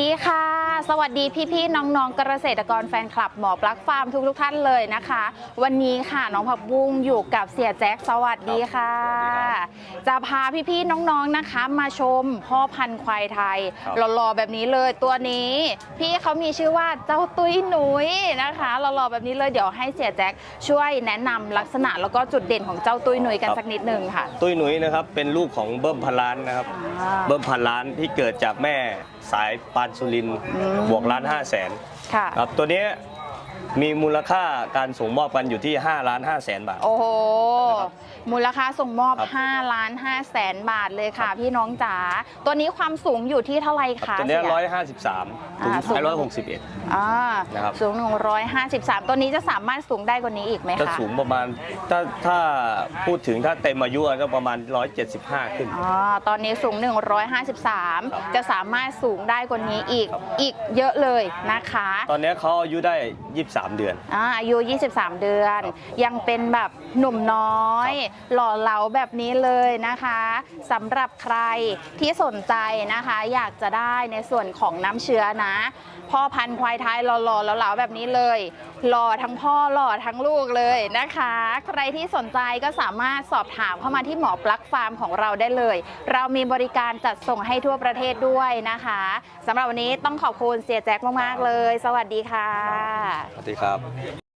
ดีค่ะ สวัสดีพี่ๆน้องๆเกษตรกรแฟนคลับหมอปลักฟาร์มทุกๆท่านเลยนะคะ วันนี้ค่ะน้องผักบุ้งอยู่กับเสียแจ็คสวัสดีค่ะ จะพาพี่ๆน้องๆนะคะ มาชมพ่อพันธุ์ควายไทยครับหล่อๆแบบนี้เลยตัวนี้ พี่เขามีชื่อว่าเจ้าตุ้ยหนุยนะคะหล่อๆแบบนี้เลยเดี๋ยวให้เสียแจ็คช่วยแนะนำลักษณะแล้วก็จุดเด่นของเจ้าตุ้ยหนุยกันสักนิดนึงค่ะตุ้ยหนุยนะครับเป็นลูกของเบิ้มพันล้านนะครับ อ่า เบิ้มพันล้านที่เกิดจากแม่สายปานสุรินทร์อืม บวกล้านห้าแสนค่ะ ครับตัวเนี้ย มีมูลค่าการส่งมอบกันอยู่ที่5ล้าน5แสนบาท โอ้โหนะครับมูลค่าส่งมอบครับ 5ล้าน5แสนบาทเลยค่ะ พี่น้องจ๋า ตัวนี้ความสูงอยู่ที่เท่าไหร่คะตัวเนี้ยเสีร้อยห้าสิบสามถึงอ่าสูงร้อยหกสิบเอ็ดอ่านะครับ สูง 153 ตัวนี้จะสามารถสูงได้กว่านี้อีกไหมจะคะสูงประมาณถ้าถ้าพูดถึงถ้าเต็มอายุก็ประมาณ 175 ขึ้นอ๋อตอนนี้สูง 153 จะสามารถสูงได้กว่านี้อีก อีกเยอะเลยนะคะ ตอนเนี้ยเขาอายุได้23 เดือน อ่าอายุ 23 เดือน ยังเป็นแบบหนุ่มน้อย หล่อเหลาแบบนี้เลยนะคะสำหรับใครที่สนใจนะคะ อยากจะได้ในส่วนของน้ำเชื้อนะ พ่อพันธุ์ควายไทยหล่อๆเหลาๆแบบนี้เลย หล่อทั้งพ่อหล่อทั้งลูกเลยนะคะ ใครที่สนใจก็สามารถสอบถามเข้ามาที่หมอปลั๊กฟาร์มของเราได้เลย เรามีบริการจัดส่งให้ทั่วประเทศด้วยนะคะสำหรับวันนี้ต้องขอบคุณเสียแจ็คมากๆเลย สวัสดีค่ะสวัสดีครับ